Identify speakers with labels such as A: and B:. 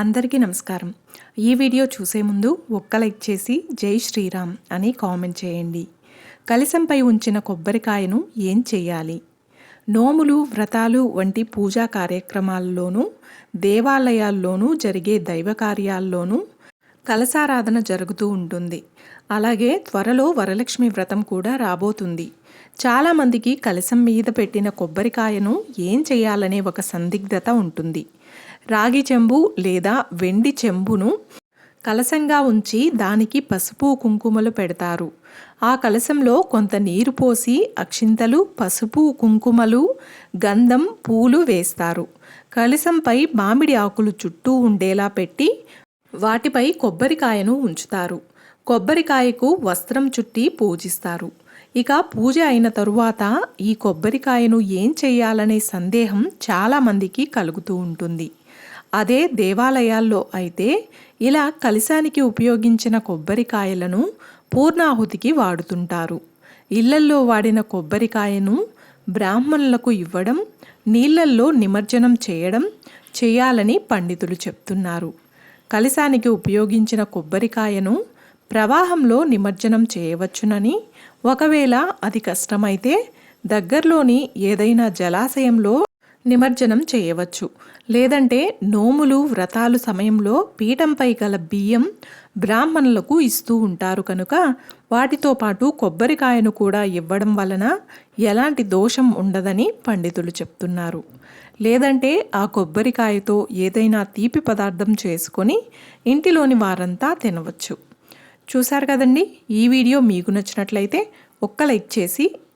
A: అందరికీ నమస్కారం. ఈ వీడియో చూసే ముందు ఒక్క లైక్ చేసి జై శ్రీరామ్ అని కామెంట్ చేయండి. కలశంపై ఉంచిన కొబ్బరికాయను ఏం చేయాలి? నోములు వ్రతాలు వంటి పూజా కార్యక్రమాల్లోనూ దేవాలయాల్లోనూ జరిగే దైవ కార్యాల్లోనూ కలశారాధన జరుగుతూ ఉంటుంది. అలాగే త్వరలో వరలక్ష్మి వ్రతం కూడా రాబోతుంది. చాలామందికి కలశం మీద పెట్టిన కొబ్బరికాయను ఏం చేయాలనే ఒక సందిగ్ధత ఉంటుంది. రాగి చెంబు లేదా వెండి చెంబును కలశంగా ఉంచి దానికి పసుపు కుంకుమలు పెడతారు. ఆ కలశంలో కొంత నీరు పోసి అక్షింతలు పసుపు కుంకుమలు గంధం పూలు వేస్తారు. కలశంపై మామిడి ఆకులు చుట్టూ ఉండేలా పెట్టి వాటిపై కొబ్బరికాయను ఉంచుతారు. కొబ్బరికాయకు వస్త్రం చుట్టి పూజిస్తారు. ఇక పూజ అయిన తరువాత ఈ కొబ్బరికాయను ఏం చేయాలనే సందేహం చాలామందికి కలుగుతూ ఉంటుంది. అదే దేవాలయాల్లో అయితే ఇలా కలిశానికి ఉపయోగించిన కొబ్బరికాయలను పూర్ణాహుతికి వాడుతుంటారు. ఇళ్ళల్లో వాడిన కొబ్బరికాయను బ్రాహ్మణులకు ఇవ్వడం నీళ్ళల్లో నిమజ్జనం చేయడం చేయాలని పండితులు చెప్తున్నారు. కలిశానికి ఉపయోగించిన కొబ్బరికాయను ప్రవాహంలో నిమజ్జనం చేయవచ్చునని ఒకవేళ అది కష్టమైతే దగ్గరలోని ఏదైనా జలాశయంలో నిమజ్జనం చేయవచ్చు. లేదంటే నోములు వ్రతాలు సమయంలో పీఠంపై గల బియ్యం బ్రాహ్మణులకు ఇస్తూ ఉంటారు కనుక వాటితో పాటు కొబ్బరికాయను కూడా ఇవ్వడం వలన ఎలాంటి దోషం ఉండదని పండితులు చెప్తున్నారు. లేదంటే ఆ కొబ్బరికాయతో ఏదైనా తీపి పదార్థం చేసుకొని ఇంటిలోని వారంతా తినవచ్చు. చూశారు కదండి? ఈ వీడియో మీకు నచ్చినట్లయితే ఒక్క లైక్ చేసి